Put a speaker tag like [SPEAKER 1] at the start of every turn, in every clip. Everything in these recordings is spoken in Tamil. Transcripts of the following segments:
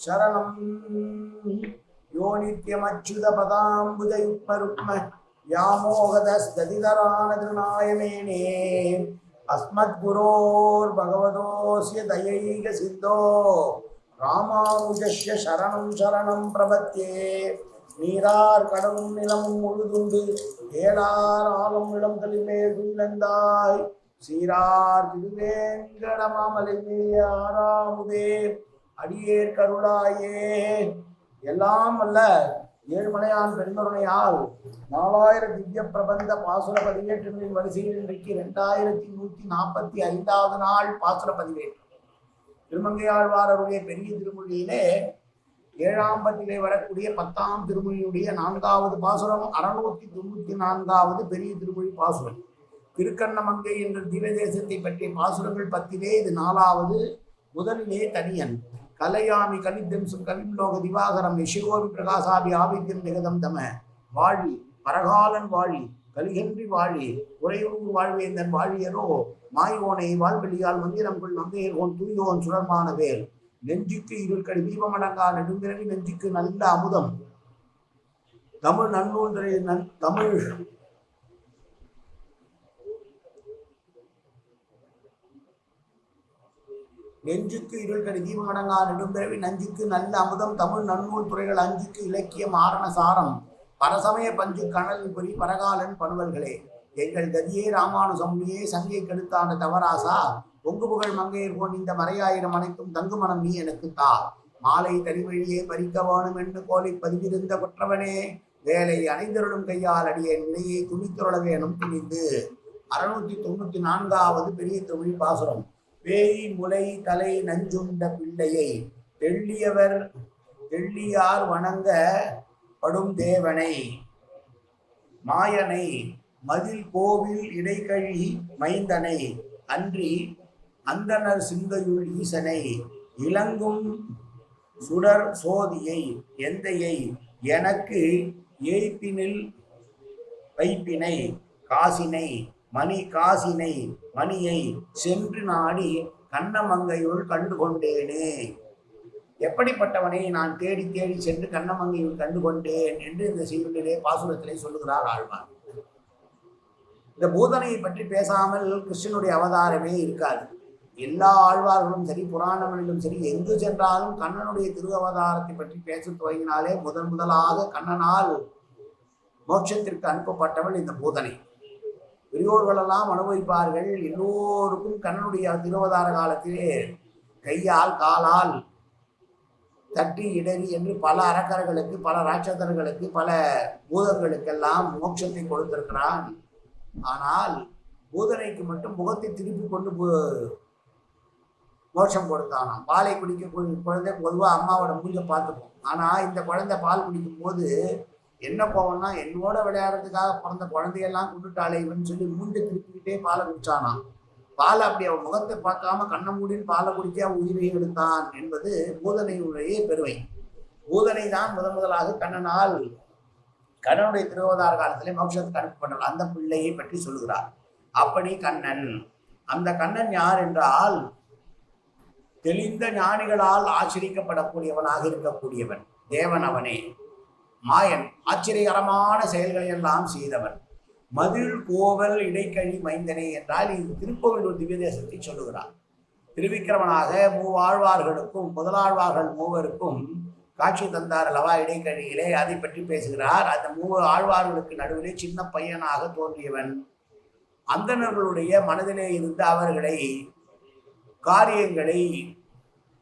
[SPEAKER 1] சரணம் யோ நித்யமச்சுத பதாம்புஜயுக்மருக்ம व्यामोहदस्तदितरानतृणायमेने अस्मद्गुरोर्भगवतोऽस्य दयैक सिद्धो ராமானுஜஸ்ய சரணம் சரணம் பிரபத்தியே நீரார் கடலும் நிலமும் முழுதுண்டு ஏழார் ஆளும் இளம் கலிமேல் துயிலந்தாய் சீரார் திருவேங்கடமாமலை ஆறாமுதே அடியேர் கருளாயே. எல்லாம் அல்ல ஏழ்மலையான் பெருந்தொருணையால் நாலாயிரம் திவ்ய பிரபந்த பாசுர பதிவேற்றங்களின் வரிசையில் இன்றைக்கு இரண்டாயிரத்தி நூத்தி நாற்பத்தி ஐந்தாவது நாள் பாசுர பதிவேற்றம். திருமங்கையாழ்வாரருடைய பெரிய திருமொழியிலே ஏழாம் பத்திலே வரக்கூடிய பத்தாம் திருமொழியுடைய நான்காவது பாசுரம் அறுநூத்தி தொண்ணூத்தி நான்காவது பெரிய திருமொழி பாசுரம். திருக்கண்ணமங்கை என்ற திவ்ய தேசத்தை பற்றிய பாசுரங்கள் பத்திலே இது நாலாவது முதலிலே தனியன். கலையாமி கலித்தம் கலிம்லோக திவாகரம் யசிகோபி பிரகாசாபி ஆவித்யம் நிகதம் தம. வாழி பரகாலன் வாழி கலிகன்றி வாழி உறையூர் வாழ்வேந்தன் வாழியரோ மாயோனை வாழ்வெளியால் மந்திரம் கொள் மங்கையர்கோன் தூயோன் சுடர்மான வேல். நெஞ்சுக்கு இருள்கடி தீபமடங்கா நெடும்பிறவி நெஞ்சுக்கு நல்ல அமுதம். தமிழ் நன்னூன்றை நன் தமிழ் நெஞ்சுக்கு இருள்கடி தீபமடங்கா நெடும்பிறவி நஞ்சுக்கு நல்ல அமுதம் தமிழ் நன்னூல் துறைகள் அஞ்சுக்கு இலக்கியம் ஆரண சாரம். பரசமய பஞ்சு கணல் புரி பரகாலன் பணுவல்களே. எங்கள் கதியே ராமானுசம்னியே சங்கை கெடுத்தாண்ட தவராசா. பொங்கு புகழ் மங்கையர் போன் இந்த மறையாயிரம் அனைத்தும் தங்கு மனம் நீ எனக்கு தா. மாலை தனிவழியே பறிக்க வேணும் என்று கோலை பதிவிருந்த குற்றவனே. வேலை அணைந்தருளும் கையால் அடிய நிலையை துணித்துருள வேணும் துணிந்து. அறுநூத்தி தொண்ணூத்தி நான்காவது பெரிய தொழில் பாசுரம். பேய் முலை தலை நஞ்சுண்ட பிள்ளையை தெள்ளியவர் தெள்ளியார் வணங்க படும் தேவனை. மாயனை மதில் கோவில் இடைக்கழி மைந்தனை அன்றி அந்தனர் சிந்தையுள் ஈசனை இளங்கும் சுடர் சோதியை எந்தையை எனக்கு ஏய்ப்பினில் வைப்பினை காசினை மணி காசினை மணியை சென்று நாடி கண்ணமங்கையுள் கண்டு கொண்டேனே எப்படிப்பட்டவனை நான் தேடி தேடி சென்று கண்ணமங்கையுள் கண்டு கொண்டேன் என்று இந்த சீருளிலே பாசுரத்திலே சொல்லுகிறார் ஆழ்வார். இந்த பூதனையை பற்றி பேசாமல் கிருஷ்ணனுடைய அவதாரமே இருக்காது. எல்லா ஆழ்வார்களும் சரி புராணங்களிலும் சரி எங்கு சென்றாலும் கண்ணனுடைய திரு அவதாரத்தை பற்றி பேச துவங்கினாலே முதன் முதலாக கண்ணனால் மோட்சத்திற்கு அனுப்பப்பட்டவள் இந்த பூதனை. பெரியோர்களெல்லாம் அனுபவிப்பார்கள். எல்லோருக்கும் கண்ணனுடைய திருவதார காலத்திலே கையால் காலால் தட்டி இடறி என்று பல அரக்கர்களுக்கு பல ராட்சதர்களுக்கு பல பூதங்களுக்கெல்லாம் மோட்சத்தை கொடுத்திருக்கிறான். ஆனால் பூதனைக்கு மட்டும் முகத்தை திருப்பி கொண்டு போ- மோட்சம் கொடுத்தானாம். பாலை குடிக்க குழந்தை பொதுவாக அம்மாவோட மூஞ்சை பார்த்துப்போம் ஆனால் இந்த குழந்தை பால் குடிக்கும் போது என்ன போவோம்னா என்னோட விளையாடுறதுக்காக பிறந்த குழந்தையெல்லாம் கொண்டுட்டாளே இவன் சொல்லி மூண்டு திருப்பிக்கிட்டே பாலை குடிச்சானாம் பால் அப்படி அவன் முகத்தை பார்க்காம கண்ணை மூடின்னு பாலை குடிக்க அவன் உயிரை எடுத்தான் என்பது பூதனையுடைய பெருமை. பூதனை தான் முதன் முதலாக கண்ணனால் கண்ணனுடைய திருவதார காலத்திலே மோட்சத்துக்கு அனுப்பப்பட்டார் அந்த பிள்ளையை பற்றி சொல்லுகிறார். அப்படி கண்ணன். அந்த கண்ணன் யார் என்றால் தெளிந்த ஞானிகளால் ஆச்சரிக்கப்படக்கூடியவனாக இருக்கக்கூடியவன். தேவன் அவனே. மாயன் ஆச்சரியகரமான செயல்களை எல்லாம் செய்தவன். மதில் கோவல் இடைக்கழி மைந்தனே என்றால் இது திருக்கோவிலூர் திவ்ய தேசத்தை சொல்லுகிறார். திருவிக்கிரமனாக மூவாழ்வார்களுக்கும் முதலாழ்வார்கள் மூவருக்கும் காட்சி தந்தார் அல்லவா இடைக்கழியிலே? அதை பற்றி பேசுகிறார். அந்த மூவ ஆழ்வார்களுக்கு நடுவிலே சின்ன பையனாக தோன்றியவன். அந்தணர்களுடைய மனதிலே இருந்து அவர்களை காரியங்களை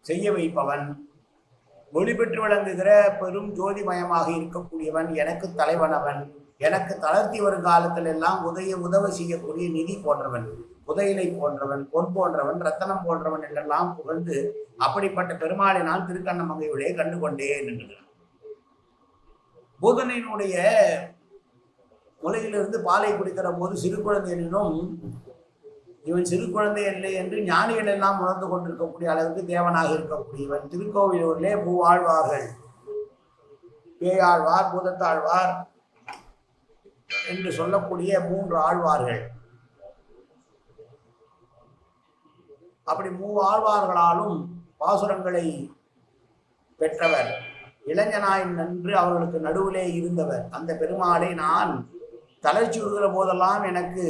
[SPEAKER 1] செய்ய வைப்பவன். ஒளி பெற்று விளங்குகிற பெரும் ஜோதிமயமாக இருக்கக்கூடியவன் எனக்கு தலைவனவன் எனக்கு தளர்த்தி வரும் காலத்தில் எல்லாம் உதய உதவி செய்யக்கூடிய நிதி போன்றவன் புதையலை போன்றவன் பொன் போன்றவன் ரத்தனம் போன்றவன் என்றெல்லாம் புகழ்ந்து அப்படிப்பட்ட பெருமாளை நான் திருக்கண்ணமங்கையுடைய கண்டு கொண்டே நின்றுகிறான். பூதனையினுடைய முலையிலிருந்து பாலை குடிக்கிற போது சிறு குழந்தைகளிலும் இவன் சிறு குழந்தை இல்லை என்று ஞானிகள் எல்லாம் உணர்ந்து கொண்டிருக்கக்கூடிய அளவுக்கு தேவனாக இருக்கக்கூடியவன் திருக்கோவிலூரிலே மூவாழ்வார்கள் பேயாழ்வார் பூதத்தாழ்வார் என்று சொல்லக்கூடிய மூன்று ஆழ்வார்கள். அப்படி மூவாழ்வார்களாலும் பாசுரங்களை பெற்றவர் இளைஞனாய் நின்று அவர்களுக்கு நடுவிலே இருந்தவர். அந்த பெருமாளை நான் தளர்ச்சி விடுகிற போதெல்லாம் எனக்கு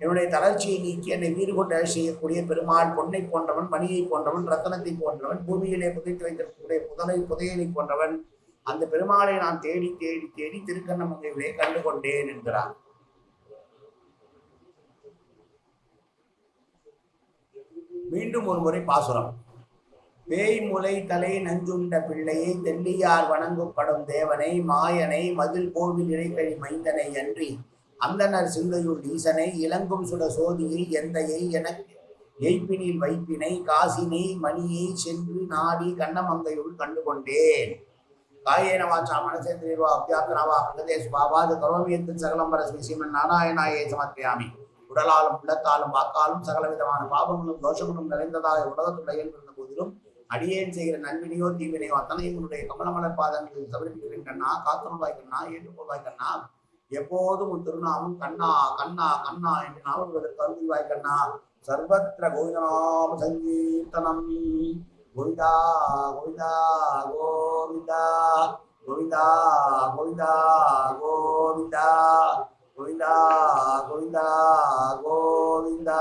[SPEAKER 1] என்னுடைய தளர்ச்சியை நீக்கி என்னை வீடு கொண்டு செய்யக்கூடிய பெருமாள் பொன்னை போன்றவன் மணியை போன்றவன் ரத்தனத்தை போன்றவன் பூமியிலே புதைத்து வைத்திருக்கக்கூடிய புதலை புதையலை போன்றவன் அந்த பெருமாளை நான் தேடி தேடி தேடி திருக்கண்ணமங்கையிலே கண்டு கொண்டேன் என்கிறார். மீண்டும் ஒரு முறை பாசுரம். பேய் முலை தலை நஞ்சுண்ட பிள்ளையை தெல்லியார் வணங்கப்படும் தேவனை மாயனை மதில் கோவில் இடைக்கழி மைந்தனை அன்றி அந்தனர் சிந்தையுள் ஈசனை இளங்கும் சுட சோதியை எந்தையை என எய்ப்பினில் வைப்பினை காசினை மணியை சென்று நாடி கண்ணமங்கையுள் கண்டு கொண்டேன் காயேன வாச்சா மனசேந்திரிவா அபியாத்தனாவா பிரதேஷ் பாபாது கரோமியத்தின் சகலம்பர ஸ்ரீ ஸ்ரீமன் நாராயணாயை சமர்ப்பியாமி. உடலாலும் உள்ளத்தாலும் வாக்காலும் சகலவிதமான பாபங்களும் தோஷங்களும் நிறைந்ததாக உலகத்துடைய இருந்த போதிலும் அடியேன் செய்கிற நன்வினையோ தீவினையோ அத்தனையும் உன்னுடைய கமலமலர் பாதங்களில் சமர்ப்பிக்கிறேன் கண்ணா காத்துருவாய் கண்ணா ஏற்றுக்கொள்வாய் கண்ணா. எப்போதும் உன் திருநாமம் கண்ணா கண்ணா கண்ணா என்று நாமங்களுக்கு கருதுவாய் கண்ணா. சர்வத்திர கோவிந்தநாம சங்கீர்த்தனம். கோவிந்தா கோவிந்தா கோவிந்தா கோவிந்தா கோவிந்தா கோவிந்தா கோவிந்தா கோவிந்தா கோவிந்தா.